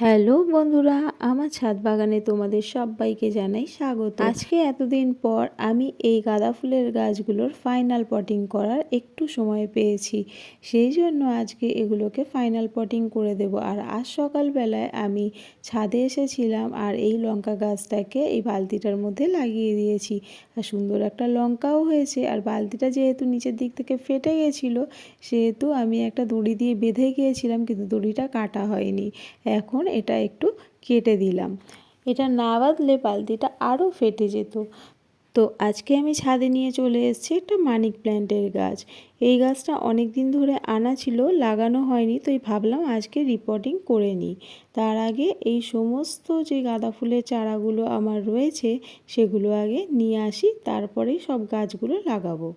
Hello বন্ধুরা, আমার ছাদ বাগানে তোমাদের সবাইকে জানাই স্বাগত। আজকে এতদিন পর আমি এই গাঁদা ফুলের গাছগুলোর ফাইনাল পটিং করার একটু সময় পেয়েছি। সেই জন্য আজকে এগুলোকে ফাইনাল পটিং করে দেব। আর আজ সকালবেলায় আমি ছাদে এসেছিলাম আর এই লঙ্কা গাছটাকে এই বালতিটার মধ্যে লাগিয়ে দিয়েছি। আর সুন্দর একটা লঙ্কাও হয়েছে। আর বালতিটা যেহেতু নিচের দিক থেকে ফেটে গেছিল, সেহেতু আমি একটা দড়ি দিয়ে বেঁধে গিয়েছিলাম, কিন্তু দড়িটা কাটা হয়নি। এখন এটা একটু কেটে দিলাম। এটা না বাঁধলে বালতিটা আরও ফেটে যেত। তো আজকে আমি ছাদে নিয়ে চলে এসেছি একটা মানিক প্ল্যান্টের গাছ। এই গাছটা অনেক দিন ধরে আনা ছিল, লাগানো হয়নি, তো এই ভাবলাম আজকে রিপোর্টিং করে নিই। তার আগে এই সমস্ত যে গাঁদা ফুলের চারাগুলো আমার রয়েছে, সেগুলো আগে নিয়ে আসি, তারপরেই সব গাছগুলো লাগাবো।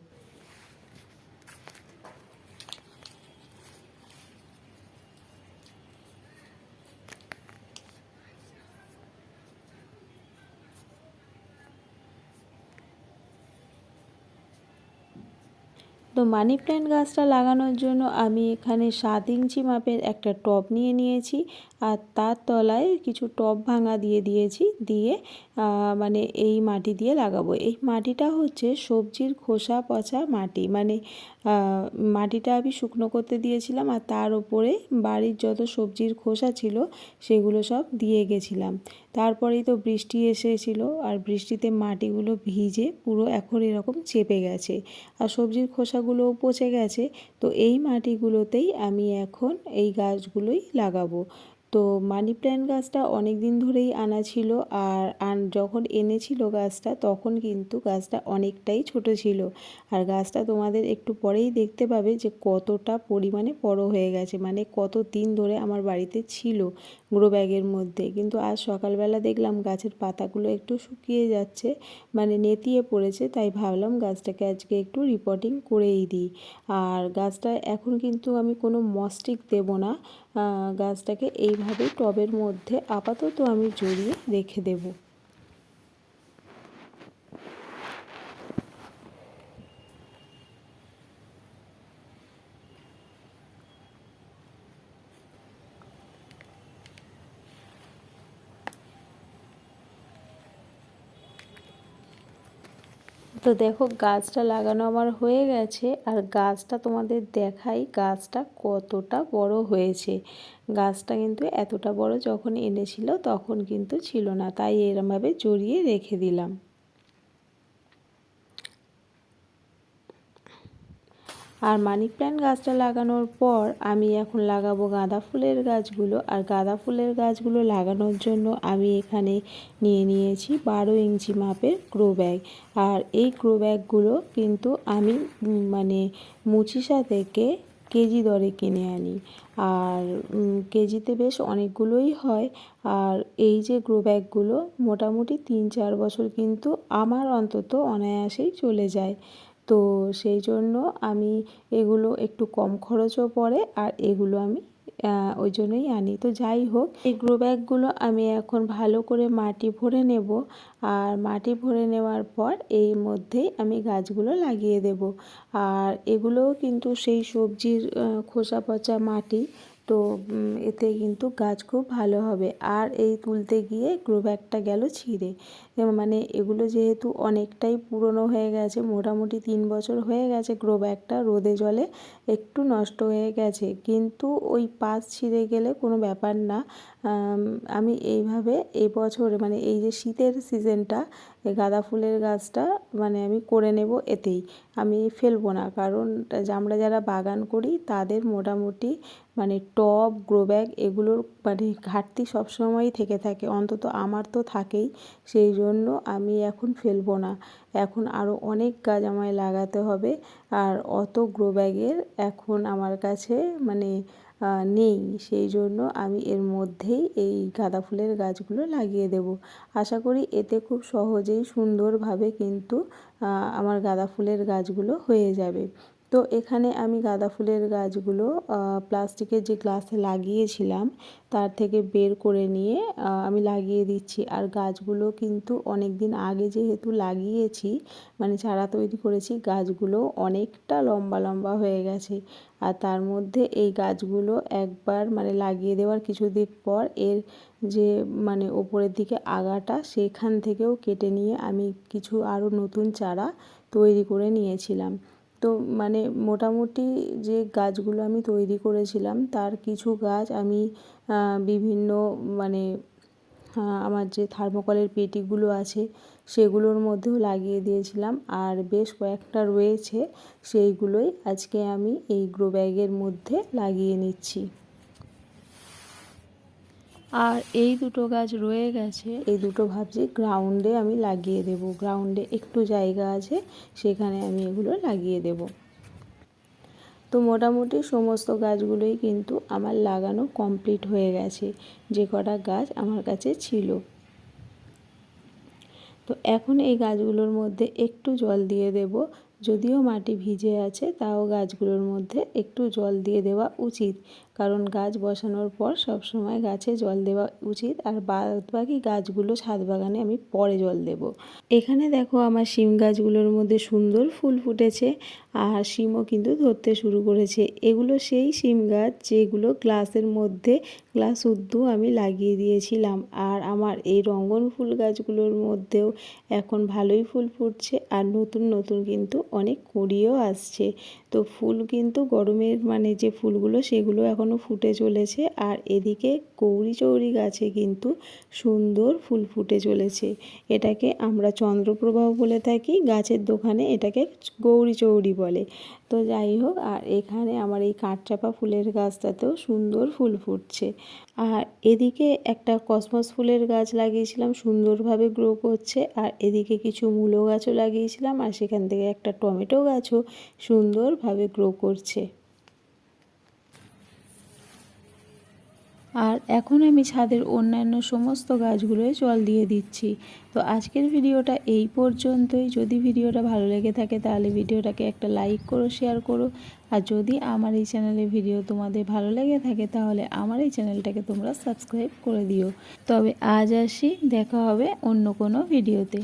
তো মানি প্ল্যান্ট গাছটা লাগানোর জন্য আমি এখানে সাত ইঞ্চি মাপের একটা টব নিয়ে নিয়েছি। আর তার তলায় কিছু টব ভাঙা দিয়ে দিয়েছি, দিয়ে মানে এই মাটি দিয়ে লাগাবো। এই মাটিটা হচ্ছে সবজির খোসা পচা মাটি। মানে মাটিটা আমি শুকনো করতে দিয়েছিলাম আর তার ওপরে বাড়ির যত সবজির খোসা ছিল সেগুলো সব দিয়ে গেছিলাম। তারপরেই তো বৃষ্টি এসেছিল আর বৃষ্টিতে মাটিগুলো ভিজে পুরো এখন এরকম চেপে গেছে আর সবজির খোসাগুলোও পচে গেছে। তো এই মাটিগুলোতেই আমি এখন এই গাছগুলোই লাগাবো। তো মানি প্ল্যান্ট গাছটা অনেক দিন ধরেই আনা ছিল আর যখন এনেছিল গাছটা তখন কিন্তু গাছটা অনেকটাই ছোট ছিল। আর গাছটা তোমাদের একটু পরেই দেখতে পাবে যে কতটা পরিমাণে বড় হয়ে গেছে মানে কত দিন ধরে আমার বাড়িতে ছিল গ্রো ব্যাগের মধ্যে। কিন্তু আজ সকালবেলা দেখলাম গাছের পাতাগুলো একটু শুকিয়ে যাচ্ছে মানে নেতিয়ে পড়েছে, তাই ভাবলাম গাছটাকে আজকে একটু রিপোর্টিং করেই দিই। আর গাছটা এখন কিন্তু আমি কোনো মস্টিক দেব না গাছটাকে এইভাবেই টবের মধ্যে আপাতত আমি জড়িয়ে রেখে দেবো। তো দেখো গাছটা লাগানো আমার হয়ে গেছে আর গাছটা তোমাদের দেখাই গাছটা কতটা বড় হয়েছে। গাছটা কিন্তু এতটা বড় যখন এনেছিল তখন কিন্তু ছিল না, তাই এরমভাবে জড়িয়ে রেখে দিলাম। আর মানি প্ল্যান্ট গাছটা লাগানোর পর আমি এখন লাগাবো গাঁদা ফুলের গাছগুলো। আর গাঁদা ফুলের গাছগুলো লাগানোর জন্য আমি এখানে নিয়ে নিয়েছি বারো ইঞ্চি মাপের গ্রো ব্যাগ আর এই গ্রো ব্যাগগুলো কিন্তু আমি মানে মুচিসা থেকে কেজি দরে কিনে আনি। আর কেজিতে বেশ অনেকগুলোই হয়। আর এই যে গ্রো ব্যাগগুলো মোটামুটি তিন চার বছর কিন্তু আমার অন্তত অনায়াসেই চলে যায়। তো সেই জন্য আমি এগুলো একটু কম খরচও পড়ে আর এগুলো আমি ওই জন্যই আনি। তো যাই হোক, এই গ্রো ব্যাগগুলো আমি এখন ভালো করে মাটি ভরে নেব আর মাটি ভরে নেওয়ার পর এই মধ্যেই আমি গাছগুলো লাগিয়ে দেব। আর এগুলোও কিন্তু সেই সবজির খোসা পচা মাটি তো এতে কিন্তু গাছ খুব ভালো হবে। আর এই তুলতে গিয়ে গ্রো ব্যাগটা গেল ছিঁড়ে। মানে এগুলো যেহেতু অনেকটাই পুরনো হয়ে গেছে, মোটামুটি তিন বছর হয়ে গেছে গ্রো ব্যাগটা রোদে জলে একটু নষ্ট হয়ে গেছে। কিন্তু ওই পাশ ছিঁড়ে গেলে কোনো ব্যাপার না। আমি এইভাবে এই এবছর মানে এই যে শীতের সিজনটা গাঁদা ফুলের গাছটা মানে আমি করে নেব এতেই। আমি ফেলব না, কারণ আমরা যারা বাগান করি, তাদের মোটামুটি মানে টব, গ্রো ব্যাগ এগুলোর মানে ঘাটতি সবসময়ই থেকে থাকে, অন্তত আমার তো থাকেই, সেই জন্য আমি এখন ফেলব না। এখন আরও অনেক গাছ আমায় লাগাতে হবে, আর অত গ্রো ব্যাগের এখন আমার কাছে মানে নেই। সেই জন্য আমি এর মধ্যেই এই গাঁদা ফুলের গাছগুলো লাগিয়ে দেব। আশা করি এতে খুব সহজেই সুন্দরভাবে কিন্তু আমার গাঁদা ফুলের গাছগুলো হয়ে যাবে। তো এখানে আমি গাঁদা ফুলের গাছগুলো প্লাস্টিকের যে গ্লাসে লাগিয়েছিলাম, তার থেকে বের করে নিয়ে আমি লাগিয়ে দিচ্ছি। আর গাছগুলো কিন্তু অনেক দিন আগে যেহেতু লাগিয়েছি মানে চারা তৈরি করেছি, গাছগুলো অনেকটা লম্বা লম্বা হয়ে গেছে। আর তার মধ্যে এই গাছগুলো একবার মানে লাগিয়ে দেওয়ার কিছুদিন পর এর যে মানে ওপরের দিকে আগাটা, সেখান থেকেও কেটে নিয়ে আমি কিছু আরও নতুন চারা তৈরি করে নিয়েছিলাম। তো মানে মোটামুটি যে গাছগুলো আমি তৈরি করেছিলাম, তার কিছু গাছ আমি বিভিন্ন মানে আমার যে থার্মোকলের পেটিগুলো আছে সেগুলোর মধ্যেও লাগিয়ে দিয়েছিলাম। আর বেশ কয়েকটা রয়েছে, সেইগুলোই আজকে আমি এই গ্রো ব্যাগের মধ্যে লাগিয়ে নিচ্ছি। আর এই দুটো গাছ রয়ে গেছে। এই দুটো ভাবছি গ্রাউন্ডে আমি লাগিয়ে দেব। গ্রাউন্ডে একটু জায়গা আছে, সেখানে আমি এগুলো লাগিয়ে দেব। তো মোটামুটি সমস্ত গাছগুলোই কিন্তু আমার লাগানো কমপ্লিট হয়ে গেছে। যে কটা গাছ আমার কাছে ছিল। তো এখন এই গাছগুলোর মধ্যে একটু জল দিয়ে দেব। যদিও মাটি ভিজে আছে, তাও গাছগুলোর মধ্যে একটু জল দিয়ে দেওয়া উচিত। কারণ গাছ বসানোর পর সব সময় গাছে জল দেওয়া উচিত আর বাদ বাকি গাছগুলো ছাদ বাগানে আমি পরে জল দেব। এখানে দেখো আমার শিম গাছগুলোর মধ্যে সুন্দর ফুল ফুটেছে আর শিমও কিন্তু ধরতে শুরু করেছে। এগুলো সেই শিম গাছ যেগুলো গ্লাসের মধ্যে গ্লাস উদ্দু আমি লাগিয়ে দিয়েছিলাম আর আমার এই রঙ্গন ফুল গাছগুলোর মধ্যেও এখন ভালোই ফুল ফুটছে আর নতুন নতুন কিন্তু অনেক কুড়িও আসছে। তো ফুল কিন্তু গরমের মানে যে ফুলগুলো, সেগুলো এখনও ফুটে চলেছে। আর এদিকে কৌরি চৌরি গাছে কিন্তু সুন্দর ফুল ফুটে চলেছে। এটাকে আমরা চন্দ্রপ্রবাহ বলে থাকি। গাছের দোকানে এটাকে গৌরী চৌরি বলে। তো যাই হোক, আর এখানে আমার এই কাঠচাপা ফুলের গাছটাতেও সুন্দর ফুল ফুটছে। আর এদিকে একটা কসমস ফুলের গাছ লাগিয়েছিলাম, সুন্দরভাবে গ্রো করছে। আর এদিকে কিছু মূলো গাছও লাগিয়েছিলাম, আর সেখান থেকে একটা টমেটো গাছও সুন্দরভাবে গ্রো করছে। আর এখন আমি ছাদের অন্যান্য সমস্ত গাছগুলোয় জল দিয়ে দিচ্ছি। তো আজকের ভিডিওটা এই পর্যন্তই। যদি ভিডিওটা ভালো লেগে থাকে তাহলে ভিডিওটাকে একটা লাইক করো, শেয়ার করো। আর যদি আমার এই চ্যানেলের ভিডিও তোমাদের ভালো লেগে থাকে তাহলে আমার এই চ্যানেলটাকে তোমরা সাবস্ক্রাইব করে দিও। তবে আজ আসি, দেখা হবে অন্য কোনো ভিডিওতে।